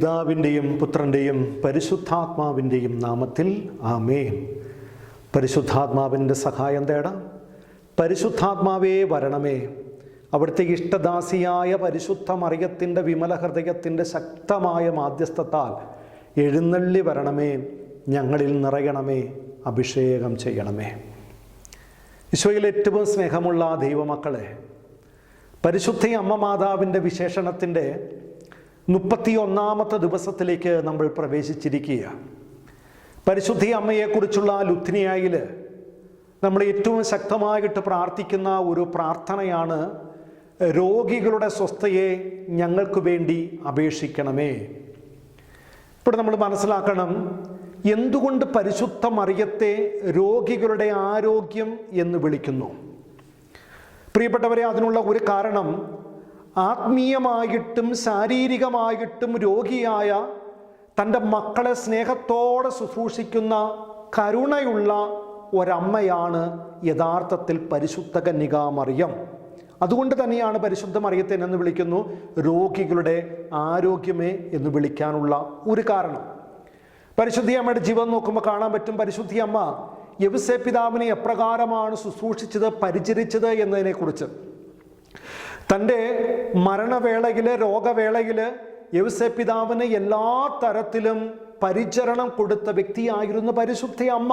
പിതാവിന്റെയും പുത്രന്റെയും പരിശുദ്ധാത്മാവിന്റെയും നാമത്തിൽ ആമേൻ. പരിശുദ്ധാത്മാവിന്റെ സഹായം തേടാം. പരിശുദ്ധാത്മാവേ വരണമേ. അവിടുത്തെ ഇഷ്ടദാസിയായ പരിശുദ്ധ മറിയത്തിന്റെ വിമല ഹൃദയത്തിന്റെ ശക്തമായ മാധ്യസ്ഥത്താൽ എഴുന്നള്ളി വരണമേ. ഞങ്ങളിൽ നിറയണമേ. അഭിഷേകം ചെയ്യണമേ. ഈശോയിൽ ഏറ്റവും സ്നേഹമുള്ള ദൈവമക്കളെ പരിശുദ്ധ അമ്മ മാതാവിന്റെ വിശേഷണത്തിന്റെ മുപ്പത്തി ഒന്നാമത്തെ ദിവസത്തിലേക്ക് നമ്മൾ പ്രവേശിച്ചിരിക്കുക പരിശുദ്ധി അമ്മയെക്കുറിച്ചുള്ള ലുത്തിനിയായിൽ നമ്മൾ ഏറ്റവും ശക്തമായിട്ട് പ്രാർത്ഥിക്കുന്ന ഒരു പ്രാർത്ഥനയാണ് രോഗികളുടെ സ്വസ്ഥയെ ഞങ്ങൾക്ക് വേണ്ടി അപേക്ഷിക്കണമേ. ഇവിടെ നമ്മൾ മനസ്സിലാക്കണം എന്തുകൊണ്ട് പരിശുദ്ധ മറിയത്തെ രോഗികളുടെ ആരോഗ്യം എന്ന് വിളിക്കുന്നു? പ്രിയപ്പെട്ടവരെ അതിനുള്ള ഒരു കാരണം ആത്മീയമായിട്ടും ശാരീരികമായിട്ടും രോഗിയായ തന്റെ മക്കളെ സ്നേഹത്തോടെ ശുശ്രൂഷിക്കുന്ന കരുണയുള്ള ഒരമ്മയാണ് യഥാർത്ഥത്തിൽ പരിശുദ്ധ കന്യകാമറിയം. അതുകൊണ്ട് തന്നെയാണ് പരിശുദ്ധ മറിയത്തെ എന്ന് വിളിക്കുന്നു രോഗികളുടെ ആരോഗ്യമേ എന്ന് വിളിക്കാനുള്ള ഒരു കാരണം. പരിശുദ്ധി അമ്മയുടെ ജീവൻ നോക്കുമ്പോൾ കാണാൻ പറ്റും പരിശുദ്ധി അമ്മ യവസെ പിതാവിനെ എപ്രകാരമാണ് ശുശ്രൂഷിച്ചത് പരിചരിച്ചത് എന്നതിനെക്കുറിച്ച്. തന്റെ മരണവേളയിൽ രോഗവേളയിൽ യവസെ പിതാവിന് എല്ലാ തരത്തിലും പരിചരണം കൊടുത്ത വ്യക്തിയായിരുന്നു പരിശുദ്ധ അമ്മ.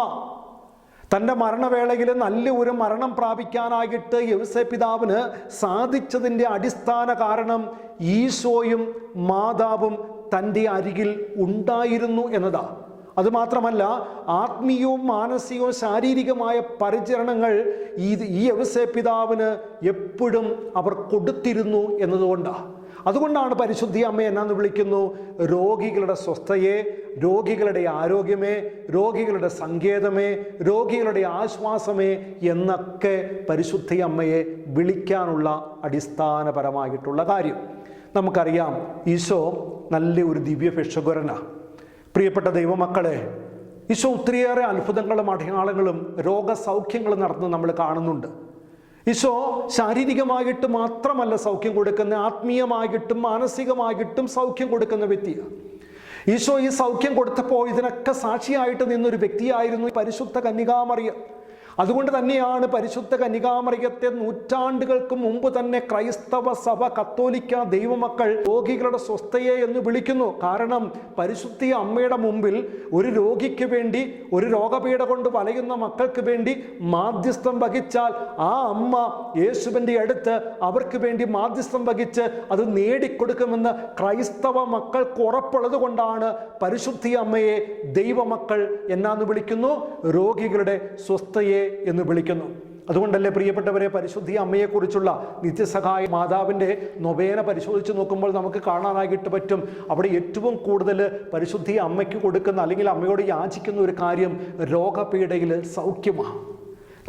തന്റെ മരണവേളയിൽ നല്ല ഒരു മരണം പ്രാപിക്കാനായിട്ട് യവസെ പിതാവിന് സാധിച്ചതിന്റെ അടിസ്ഥാന കാരണം ഈശോയും മാതാവും തന്റെ അരികിൽ ഉണ്ടായിരുന്നു എന്നതാണ് അതുമാത്രമല്ല ആത്മീയവും മാനസികവും ശാരീരികമായ പരിചരണങ്ങൾ ഈ ഈ യവസെ പിതാവിന് എപ്പോഴും അവർ കൊടുത്തിരുന്നു എന്നതുകൊണ്ടാണ് അതുകൊണ്ടാണ് പരിശുദ്ധി അമ്മ എന്നാന്ന് വിളിക്കുന്നു. രോഗികളുടെ സ്വസ്ഥയെ രോഗികളുടെ ആരോഗ്യമേ രോഗികളുടെ സങ്കേതമേ രോഗികളുടെ ആശ്വാസമേ എന്നൊക്കെ പരിശുദ്ധി അമ്മയെ വിളിക്കാനുള്ള അടിസ്ഥാനപരമായിട്ടുള്ള കാര്യം. നമുക്കറിയാം ഈശോ നല്ല ഒരു ദിവ്യ ഭിക്ഷകുരനാണ് പ്രിയപ്പെട്ട ദൈവമക്കളെ ഈശോ ഒത്തിരിയേറെ അത്ഭുതങ്ങളും അടയാളങ്ങളും രോഗസൗഖ്യങ്ങളും നടന്ന് നമ്മൾ കാണുന്നുണ്ട്. ഈശോ ശാരീരികമായിട്ട് മാത്രമല്ല സൗഖ്യം കൊടുക്കുന്ന ആത്മീയമായിട്ടും മാനസികമായിട്ടും സൗഖ്യം കൊടുക്കുന്ന വ്യക്തിയാണ്. ഈശോ ഈ സൗഖ്യം കൊടുത്തപ്പോൾ ഇതിനൊക്കെ സാക്ഷിയായിട്ട് നിന്നൊരു വ്യക്തിയായിരുന്നു പരിശുദ്ധ കന്യകാമറിയം അതുകൊണ്ട് തന്നെയാണ് പരിശുദ്ധ കന്യകാമറിയത്തെ നൂറ്റാണ്ടുകൾക്ക് മുമ്പ് തന്നെ ക്രൈസ്തവ സഭ കത്തോലിക്ക ദൈവമക്കൾ രോഗികളുടെ സ്വസ്ഥയെ എന്ന് വിളിക്കുന്നു. കാരണം പരിശുദ്ധി അമ്മയുടെ മുമ്പിൽ ഒരു രോഗിക്ക് വേണ്ടി ഒരു രോഗപീഠ കൊണ്ട് വലയുന്ന മക്കൾക്ക് വേണ്ടി മാധ്യസ്ഥം വഹിച്ചാൽ ആ അമ്മ യേശുവിന്റെ അടുത്ത് അവർക്ക് വേണ്ടി മാധ്യസ്ഥം വഹിച്ച് അത് നേടിക്കൊടുക്കുമെന്ന് ക്രൈസ്തവ മക്കൾക്ക് ഉറപ്പുള്ളത് കൊണ്ടാണ് പരിശുദ്ധി അമ്മയെ ദൈവമക്കൾ എന്നാന്ന് വിളിക്കുന്നു. രോഗികളുടെ സ്വസ്ഥയെ എന്ന് വിളിക്കുന്നു. അതുകൊണ്ടല്ലേ പ്രിയപ്പെട്ടവരെ പരിശുദ്ധി അമ്മയെക്കുറിച്ചുള്ള നിത്യസഹായ മാതാവിന്റെ നൊവേന പരിശോധിച്ച് നോക്കുമ്പോൾ നമുക്ക് കാണാനായിട്ട് പറ്റും. അവിടെ ഏറ്റവും കൂടുതൽ പരിശുദ്ധി അമ്മയ്ക്ക് കൊടുക്കുന്ന അല്ലെങ്കിൽ അമ്മയോട് യാചിക്കുന്ന ഒരു കാര്യം രോഗപീഠയിൽ സൗഖ്യമാണ്.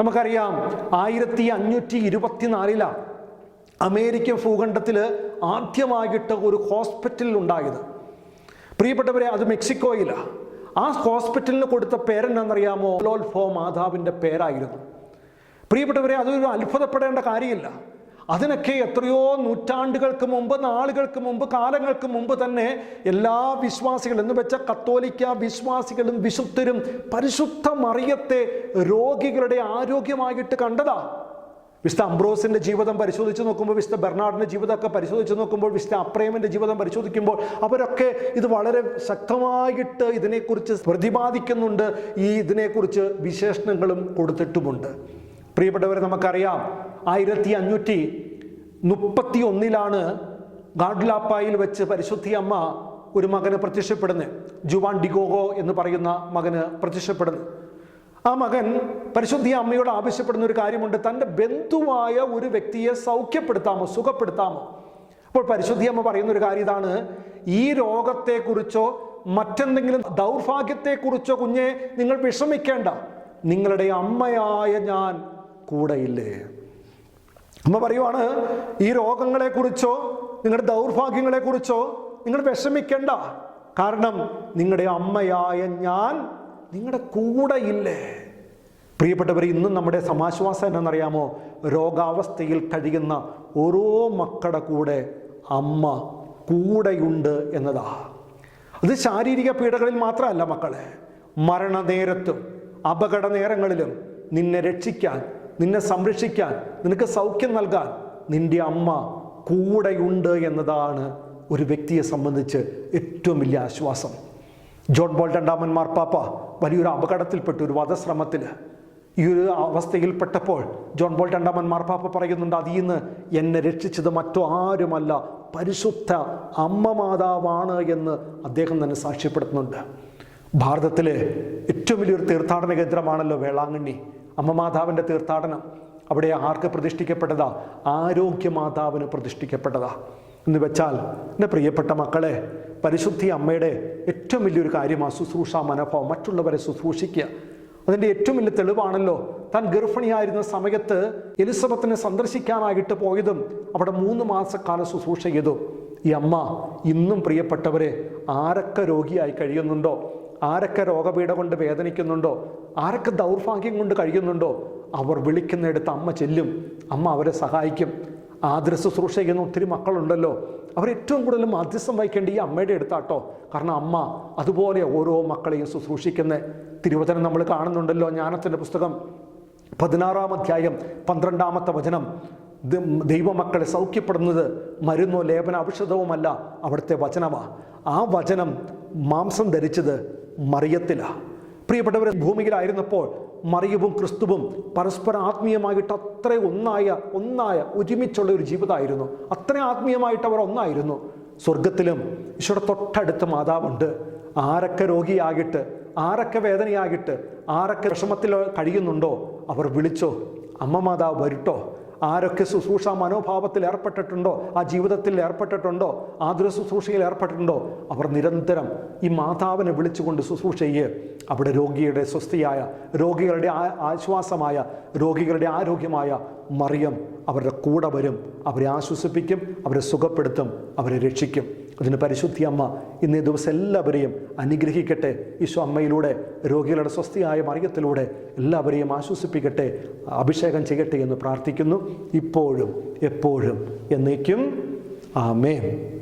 നമുക്കറിയാം ആയിരത്തി അഞ്ഞൂറ്റി ഇരുപത്തിനാലിലാണ് അമേരിക്കൻ ഭൂഖണ്ഡത്തിൽ ആദ്യമായിട്ട് ഒരു ഹോസ്പിറ്റൽ ഉണ്ടായത്. പ്രിയപ്പെട്ടവരെ അത് മെക്സിക്കോയിലാണ് ആ ഹോസ്പിറ്റലിന് കൊടുത്ത പേരെന്നാണെന്നറിയാമോ? ലോൽഫോ മാതാവിന്റെ പേരായിരുന്നു. പ്രിയപ്പെട്ടവരെ അതൊരു അത്ഭുതപ്പെടേണ്ട കാര്യമില്ല. അതിനൊക്കെ എത്രയോ നൂറ്റാണ്ടുകൾക്ക് മുമ്പ് നാളുകൾക്ക് മുമ്പ് കാലങ്ങൾക്ക് മുമ്പ് തന്നെ എല്ലാ വിശ്വാസികളും എന്ന് വെച്ച കത്തോലിക്ക വിശ്വാസികളും വിശുദ്ധരും പരിശുദ്ധ മറിയത്തെ രോഗികളുടെ ആരോഗ്യമായിട്ട് കണ്ടതാ. വിശുദ്ധ അംബ്രോസിന്റെ ജീവിതം പരിശോധിച്ച് നോക്കുമ്പോൾ വിശുദ്ധ ബെർണാഡിന്റെ ജീവിതമൊക്കെ പരിശോധിച്ച് നോക്കുമ്പോൾ വിശുദ്ധ അപ്രേമിന്റെ ജീവിതം പരിശോധിക്കുമ്പോൾ അവരൊക്കെ ഇത് വളരെ ശക്തമായിട്ട് ഇതിനെക്കുറിച്ച് പ്രതിപാദിക്കുന്നുണ്ട്. ഈ ഇതിനെക്കുറിച്ച് വിശേഷണങ്ങളും കൊടുത്തിട്ടുമുണ്ട്. പ്രിയപ്പെട്ടവരെ നമുക്കറിയാം ആയിരത്തി അഞ്ഞൂറ്റി മുപ്പത്തി ഒന്നിലാണ് ഗാഡ്ലാപ്പായിൽ വെച്ച് പരിശുദ്ധി അമ്മ ഒരു മകന് പ്രത്യക്ഷപ്പെടുന്നത്. ജുവാൻ ഡിഗോഗോ എന്ന് പറയുന്ന മകന് പ്രത്യക്ഷപ്പെടുന്നു ആ മകൻ പരിശുദ്ധി അമ്മയോട് ആവശ്യപ്പെടുന്ന ഒരു കാര്യമുണ്ട്. തന്റെ ബന്ധുവായ ഒരു വ്യക്തിയെ സൗഖ്യപ്പെടുത്താമോ സുഖപ്പെടുത്താമോ? അപ്പോൾ പരിശുദ്ധി അമ്മ പറയുന്ന ഒരു കാര്യം ഇതാണ്. ഈ രോഗത്തെക്കുറിച്ചോ മറ്റെന്തെങ്കിലും ദൗർഭാഗ്യത്തെക്കുറിച്ചോ കുഞ്ഞെ നിങ്ങൾ വിഷമിക്കേണ്ട. നിങ്ങളുടെ അമ്മയായ ഞാൻ കൂടെയില്ലേ? അമ്മ പറയുവാണ് ഈ രോഗങ്ങളെക്കുറിച്ചോ നിങ്ങളുടെ ദൗർഭാഗ്യങ്ങളെക്കുറിച്ചോ നിങ്ങൾ വിഷമിക്കേണ്ട. കാരണം നിങ്ങളുടെ അമ്മയായ ഞാൻ നിങ്ങളുടെ കൂടെ ഇല്ലേ? പ്രിയപ്പെട്ടവർ ഇന്നും നമ്മുടെ സമാശ്വാസം എന്നറിയാമോ രോഗാവസ്ഥയിൽ കഴിയുന്ന ഓരോ മക്കളുടെ കൂടെ അമ്മ കൂടെയുണ്ട് എന്നതാ. അത് ശാരീരിക പീഡകളിൽ മാത്രമല്ല മക്കളെ. മരണനേരത്തും അപകട നേരങ്ങളിലും നിന്നെ രക്ഷിക്കാൻ നിന്നെ സംരക്ഷിക്കാൻ നിനക്ക് സൗഖ്യം നൽകാൻ നിന്റെ അമ്മ കൂടെയുണ്ട് എന്നതാണ് ഒരു വ്യക്തിയെ സംബന്ധിച്ച് ഏറ്റവും വലിയ ആശ്വാസം. ജോൺ ബോൾ രണ്ടാമൻ മാർപ്പാപ്പ വലിയൊരു അപകടത്തിൽപ്പെട്ടു ഒരു വധശ്രമത്തിൽ ഈ ഒരു അവസ്ഥയിൽപ്പെട്ടപ്പോൾ ജോൺ ബോൾ രണ്ടാമൻ മാർപ്പാപ്പ പറയുന്നുണ്ട് അതിൽ നിന്ന് എന്നെ രക്ഷിച്ചത് മറ്റോ ആരുമല്ല പരിശുദ്ധ അമ്മ മാതാവാണ് എന്ന് അദ്ദേഹം തന്നെ സാക്ഷ്യപ്പെടുത്തുന്നുണ്ട്. ഭാരതത്തിലെ ഏറ്റവും വലിയൊരു തീർത്ഥാടന കേന്ദ്രമാണല്ലോ വേളാങ്കണ്ണി. അമ്മ മാതാവിന്റെ തീർത്ഥാടനം. അവിടെ ആർക്ക് പ്രതിഷ്ഠിക്കപ്പെട്ടതാ? ആരോഗ്യമാതാവിന് പ്രതിഷ്ഠിക്കപ്പെട്ടതാ. എന്ന് വെച്ചാൽ എന്റെ പ്രിയപ്പെട്ട മക്കളെ പരിശുദ്ധി അമ്മയുടെ ഏറ്റവും വലിയൊരു കാര്യമാണ് ശുശ്രൂഷ മനോഭാവം മറ്റുള്ളവരെ ശുശ്രൂഷിക്കുക. അതിന്റെ ഏറ്റവും വലിയ തെളിവാണല്ലോ താൻ ഗർഭിണിയായിരുന്ന സമയത്ത് എലിസബത്തിനെ സന്ദർശിക്കാനായിട്ട് പോയതും അവിടെ മൂന്ന് മാസക്കാലം ശുശ്രൂഷ ചെയ്തു. ഈ അമ്മ ഇന്നും പ്രിയപ്പെട്ടവരെ ആരൊക്കെ രോഗിയായി കഴിയുന്നുണ്ടോ? ആരൊക്കെ രോഗപീഠ കൊണ്ട് വേദനിക്കുന്നുണ്ടോ? ആരൊക്കെ ദൗർഭാഗ്യം കൊണ്ട് കഴിയുന്നുണ്ടോ? അവർ വിളിക്കുന്നിടത്ത് അമ്മ ചെല്ലും അമ്മ അവരെ സഹായിക്കും. ആദര ശുശ്രൂഷ ചെയ്യുന്ന ഒത്തിരി മക്കളുണ്ടല്ലോ. അവർ ഏറ്റവും കൂടുതൽ മധ്യസ്ഥം വഹിക്കേണ്ട ഈ അമ്മയുടെ അടുത്താട്ടോ. കാരണം അമ്മ അതുപോലെ ഓരോ മക്കളെയും ശുശ്രൂഷിക്കുന്ന തിരുവചനം നമ്മൾ കാണുന്നുണ്ടല്ലോ ജ്ഞാനത്തിന്റെ പുസ്തകം. പതിനാറാം അധ്യായം പന്ത്രണ്ടാമത്തെ വചനം. ദൈവമക്കളെ സൗഖ്യപ്പെടുന്നത് മരുന്നോ ലേപന ഔഷധവുമല്ല അവിടുത്തെ വചനമാ. ആ വചനം മാംസം ധരിച്ചത് മറിയത്തിലാണ് പ്രിയപ്പെട്ടവർ ഭൂമിയിലായിരുന്നപ്പോൾ മറിയവും ക്രിസ്തുവും പരസ്പരം ആത്മീയമായിട്ട് അത്ര ഒന്നായ ഒന്നായ ഒരുമിച്ചുള്ള ഒരു ജീവിതമായിരുന്നു. അത്ര ആത്മീയമായിട്ട് അവർ ഒന്നായിരുന്നു. സ്വർഗത്തിലും ഈശോയുടെ തൊട്ടടുത്ത് മാതാവുണ്ട്. ആരൊക്കെ രോഗിയാകിട്ട് ആരൊക്കെ വേദനയാകിട്ട് ആരൊക്കെ വിഷമത്തിൽ കഴിയുന്നുണ്ടോ അവർ വിളിച്ചോ അമ്മ മാതാവ് വരട്ടോ ആരൊക്കെ ശുശ്രൂഷ മനോഭാവത്തിൽ ഏർപ്പെട്ടിട്ടുണ്ടോ ആ ജീവിതത്തിൽ ഏർപ്പെട്ടിട്ടുണ്ടോ ആതുര ശുശ്രൂഷയിൽ ഏർപ്പെട്ടിട്ടുണ്ടോ അവർ നിരന്തരം ഈ മാതാവിനെ വിളിച്ചുകൊണ്ട് ശുശ്രൂഷയെ അവിടെ രോഗിയുടെ സ്വസ്ഥയായ രോഗികളുടെ ആശ്വാസമായ രോഗികളുടെ ആരോഗ്യമായ മറിയം അവരുടെ കൂടെ വരും. അവരെ ആശ്വസിപ്പിക്കും അവരെ സുഖപ്പെടുത്തും അവരെ രക്ഷിക്കും. അതിന് പരിശുദ്ധി അമ്മ ഇന്നേ ദിവസം എല്ലാവരെയും അനുഗ്രഹിക്കട്ടെ. ഈശോ അമ്മയിലൂടെ രോഗികളുടെ സ്വസ്ഥയായ മറിയത്തിലൂടെ എല്ലാവരെയും ആശ്വസിപ്പിക്കട്ടെ അഭിഷേകം ചെയ്യട്ടെ എന്ന് പ്രാർത്ഥിക്കുന്നു. ഇപ്പോഴും എപ്പോഴും എന്നേക്കും. ആമേൻ.